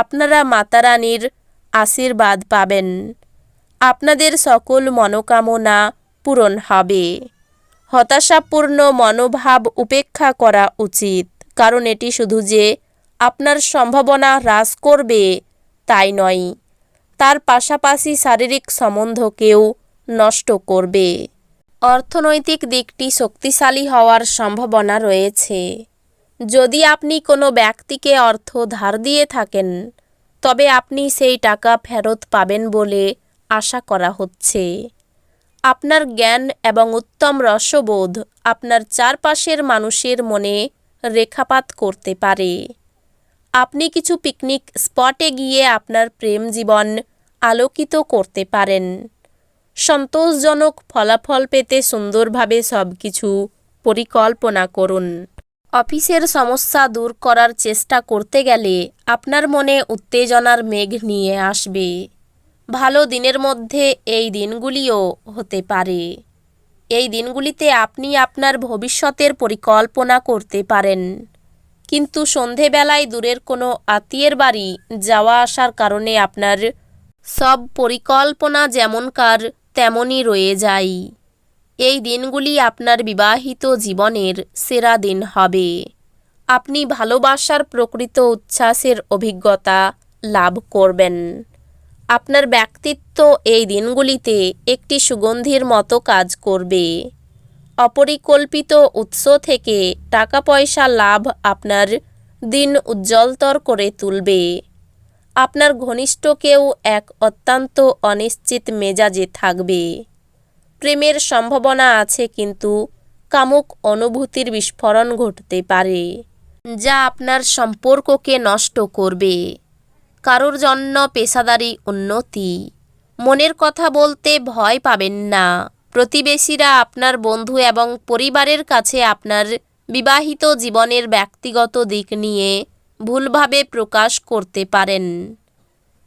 আপনারা মাতারানীর আশীর্বাদ পাবেন। আপনাদের সকল মনোকামনা পূরণ হবে। হতাশাপূর্ণ মনোভাব উপেক্ষা করা উচিত, কারণ এটি শুধু যে আপনার সম্ভাবনা হ্রাস করবে তাই নয়, তার পাশাপাশি শারীরিক সম্বন্ধকেও নষ্ট করবে। অর্থনৈতিক দিকটি শক্তিশালী হওয়ার সম্ভাবনা রয়েছে। যদি আপনি কোনো ব্যক্তিকে অর্থ ধার দিয়ে থাকেন, তবে আপনি সেই টাকা ফেরত পাবেন বলে আশা করা হচ্ছে। আপনার জ্ঞান এবং উত্তম রসবোধ আপনার চারপাশের মানুষের মনে রেখাপাত করতে পারে। আপনি কিছু পিকনিক স্পটে গিয়ে আপনার প্রেম জীবন আলোকিত করতে পারেন। সন্তোষজনক ফলাফল পেতে সুন্দরভাবে সব কিছু পরিকল্পনা করুন। অফিসের সমস্যা দূর করার চেষ্টা করতে গেলে আপনার মনে উত্তেজনার মেঘ নিয়ে আসবে। ভালো দিনের মধ্যে এই দিনগুলিও হতে পারে। এই দিনগুলিতে আপনি আপনার ভবিষ্যতের পরিকল্পনা করতে পারেন। কিন্তু সন্ধেবেলায় দূরের কোনো আত্মীয়ের বাড়ি যাওয়া আসার কারণে আপনার সব পরিকল্পনা যেমনকার তেমনই রয়ে যায়। এই দিনগুলি আপনার বিবাহিত জীবনের সেরা দিন হবে। আপনি ভালোবাসার প্রকৃত উচ্ছ্বাসের অভিজ্ঞতা লাভ করবেন। আপনার ব্যক্তিত্ব এই দিনগুলিতে একটি সুগন্ধির মতো কাজ করবে। অপরিকল্পিত উৎস থেকে টাকা পয়সা লাভ আপনার দিন উজ্জ্বলতর করে তুলবে। আপনার ঘনিষ্ঠ কেউ এক অত্যন্ত অনিশ্চিত মেজাজে থাকবে। প্রেমের সম্ভাবনা আছে কিন্তু কামুক অনুভূতির বিস্ফোরণ ঘটতে পারে, যা আপনার সম্পর্ককে নষ্ট করবে। কারোর জন্য পেশাদারি উন্নতি। মনের কথা বলতে ভয় পাবেন না। প্রতিবেশীরা আপনার বন্ধু এবং পরিবারের কাছে আপনার বিবাহিত জীবনের ব্যক্তিগত দিক নিয়ে ভুলভাবে প্রকাশ করতে পারেন।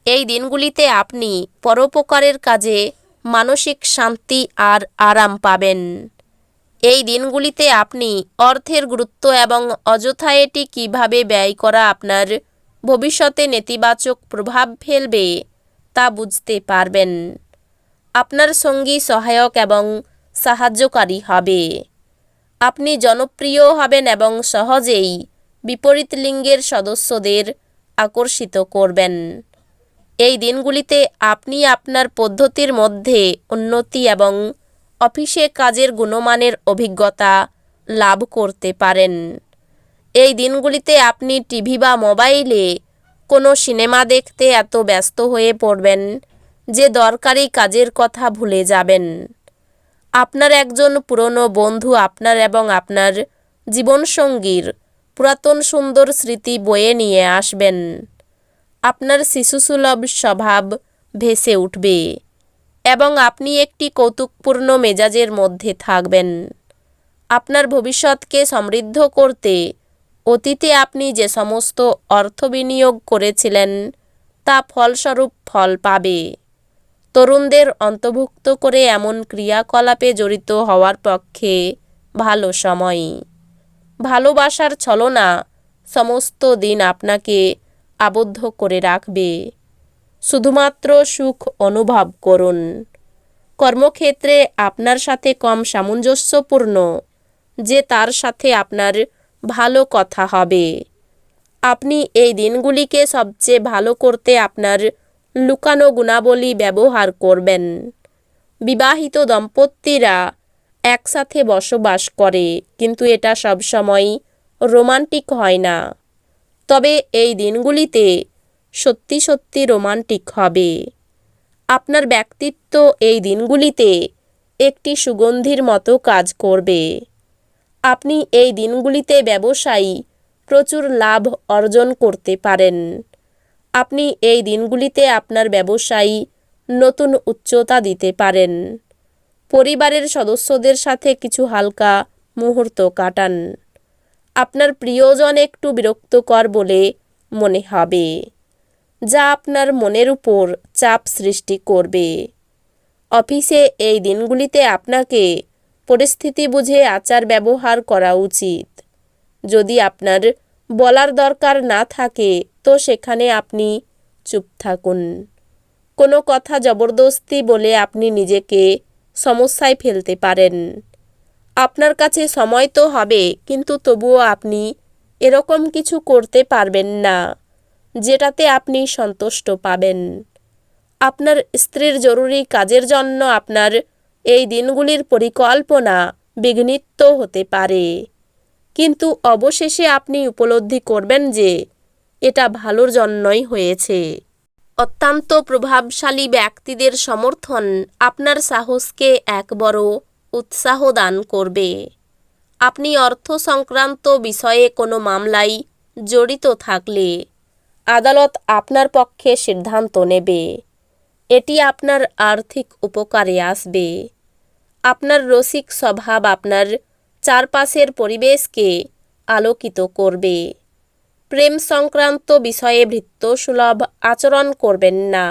এই দিনগুলিতে আপনি পরোপকারের কাজে মানসিক শান্তি আর আরাম পাবেন। এই দিনগুলিতে আপনি অর্থের গুরুত্ব এবং অযথা এটি কীভাবে ব্যয় করা আপনার ভবিষ্যতে নেতিবাচক প্রভাব ফেলবে তা বুঝতে পারবেন। আপনার সঙ্গী সহায়ক এবং সাহায্যকারী হবে। আপনি জনপ্রিয় হবেন এবং সহজেই বিপরীত লিঙ্গের সদস্যদের আকর্ষিত করবেন। এই দিনগুলিতে আপনি আপনার পদ্ধতির মধ্যে উন্নতি এবং অফিসে কাজের গুণমানের অভিজ্ঞতা লাভ করতে পারেন। এই দিনগুলিতে আপনি টিভি বা মোবাইলে কোনো সিনেমা দেখতে এত ব্যস্ত হয়ে পড়বেন যে দরকারি কাজের কথা ভুলে যাবেন। আপনার একজন পুরনো বন্ধু আপনার এবং আপনার জীবনসঙ্গীর পুরাতন সুন্দর স্মৃতি বয়ে নিয়ে আসবেন। আপনার শিশুসুলভ স্বভাব ভেসে উঠবে এবং আপনি একটি কৌতুকপূর্ণ মেজাজের মধ্যে থাকবেন। আপনার ভবিষ্যৎকে সমৃদ্ধ করতে অতীতে আপনি যে সমস্ত অর্থ বিনিয়োগ করেছিলেন, তা ফলস্বরূপ ফল পাবে। তরুণদের অন্তর্ভুক্ত করে এমন ক্রিয়াকলাপে জড়িত হওয়ার পক্ষে ভালো সময়। ভালোবাসার ছলনা সমস্ত দিন আপনাকে আবদ্ধ করে রাখবে। শুধুমাত্র সুখ অনুভব করুন। কর্মক্ষেত্রে আপনার সাথে কম সামঞ্জস্যপূর্ণ, যে তার সাথে আপনার ভালো কথা হবে। আপনি এই দিনগুলিকে সবচেয়ে ভালো করতে আপনার লুকানো গুণাবলী ব্যবহার করবেন। বিবাহিত দম্পতিরা একসাথে বসবাস করে, কিন্তু এটা সবসময় রোমান্টিক হয় না। তবে এই দিনগুলিতে সত্যি সত্যি রোমান্টিক হবে। আপনার ব্যক্তিত্ব এই দিনগুলিতে একটি সুগন্ধির মতো কাজ করবে। আপনি এই দিনগুলিতে ব্যবসায়ী প্রচুর লাভ অর্জন করতে পারেন। আপনি এই দিনগুলিতে আপনার ব্যবসায়ী নতুন উচ্চতা দিতে পারেন। পরিবারের সদস্যদের সাথে কিছু হালকা মুহূর্ত কাটান। আপনার প্রিয়জন একটু বিরক্তকর বলে মনে হবে, যা আপনার মনের উপর চাপ সৃষ্টি করবে। অফিসে এই দিনগুলিতে আপনাকে পরিস্থিতি বুঝে আচার ব্যবহার করা উচিত। যদি আপনার বলার দরকার না থাকে, তো সেখানে আপনি চুপ থাকুন। কোনো কথা জবরদস্তি বলে আপনি নিজেকে সমস্যায় ফেলতে পারেন। আপনার কাছে সময় তো হবে, কিন্তু তবুও আপনি এরকম কিছু করতে পারবেন না, যেটাতে আপনি সন্তুষ্ট পাবেন। আপনার স্ত্রীর জরুরি কাজের জন্য আপনার এই দিনগুলির পরিকল্পনা বিঘ্নিত হতে পারে। কিন্তু অবশেষে আপনি উপলব্ধি করবেন যে এটা ভালোর জন্যই হয়েছে। অত্যন্ত প্রভাবশালী ব্যক্তিদের সমর্থন আপনার সাহসকে এক বড় উৎসাহ দান করবে। আপনি অর্থ সংক্রান্ত বিষয়ে কোনো মামলায় জড়িত থাকলে আদালত আপনার পক্ষে সিদ্ধান্ত নেবে। এটি আপনার আর্থিক উপকারে আসবে। আপনার রসিক স্বভাব আপনার চারপাশের পরিবেশকে আলোকিত করবে। প্রেম সংক্রান্ত বিষয়ে ভৃত্যসুলভ আচরণ করবেন না।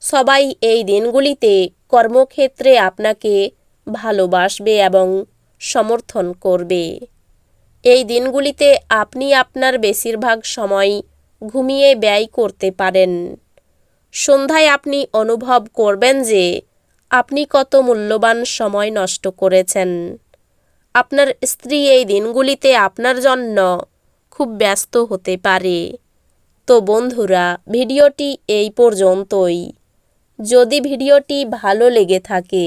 সবাই এই দিনগুলিতে কর্মক্ষেত্রে আপনাকে ভালোবাসবে এবং সমর্থন করবে। এই দিনগুলিতে আপনি আপনার বেশিরভাগ সময় ঘুমিয়ে ব্যয় করতে পারেন। সন্ধ্যায় আপনি অনুভব করবেন যে আপনি কত মূল্যবান সময় নষ্ট করেছেন। আপনার স্ত্রী এই দিনগুলিতে আপনার জন্য খুব ব্যস্ত হতে পারে। তো বন্ধুরা, ভিডিওটি এই পর্যন্তই। যদি ভিডিওটি ভালো লেগে থাকে